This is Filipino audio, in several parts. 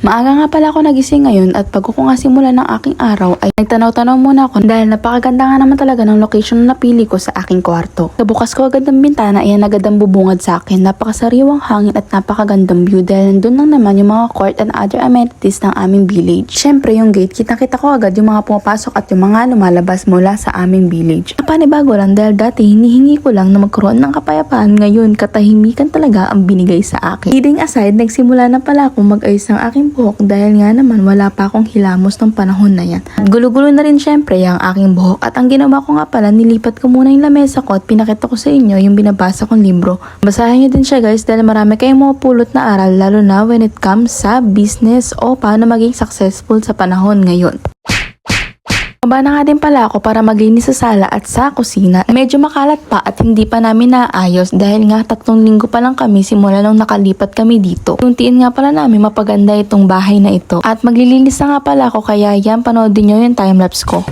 Maaga nga pala ako nagising ngayon at pag ko nga simula ng aking araw ay nagtanaw-tanaw muna ako dahil napakaganda nga naman talaga ng location na napili ko sa aking kwarto. Nabukas ko agad ng bintana ayan agad ang bubungad sa akin. Napakasariwang hangin at napakagandang view dahil nandun lang naman yung mga court and other amenities ng aming village. Syempre yung gate, kitang-kita ko agad yung mga pumapasok at yung mga lumalabas mula sa aming village. Napanibago lang dahil dati hinihingi ko lang na magkaroon ng kapayapaan ngayon katahimikan talaga ang binigay sa akin. Kidding aside, nagsimula na pala akong mag-ayos ng aking buhok dahil nga naman wala pa akong hilamos ng panahon na yan. Gulo-gulo na rin syempre yung aking buhok at ang ginawa ko nga pala, nilipat ko muna yung lamesa ko at pinakita ko sa inyo yung binabasa kong libro. Basahin nyo din siya guys dahil marami kayong mapupulot na aral lalo na when it comes sa business o paano maging successful sa panahon ngayon. Aba na nga din pala ako para maglinis sa sala at sa kusina. Medyo makalat pa at hindi pa namin naayos dahil nga tatlong linggo pa lang kami simula nung nakalipat kami dito. Tuntiin nga pala namin mapaganda itong bahay na ito. At maglilinis na nga pala ako kaya yan panoodin nyo yung timelapse ko.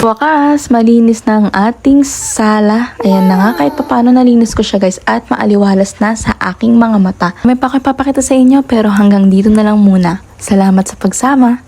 Wakas, malinis na ang ating sala. Ayan na nga, kahit papano nalinis ko siya guys at maaliwalas na sa aking mga mata. May pakipapakita sa inyo pero hanggang dito na lang muna. Salamat sa pagsama.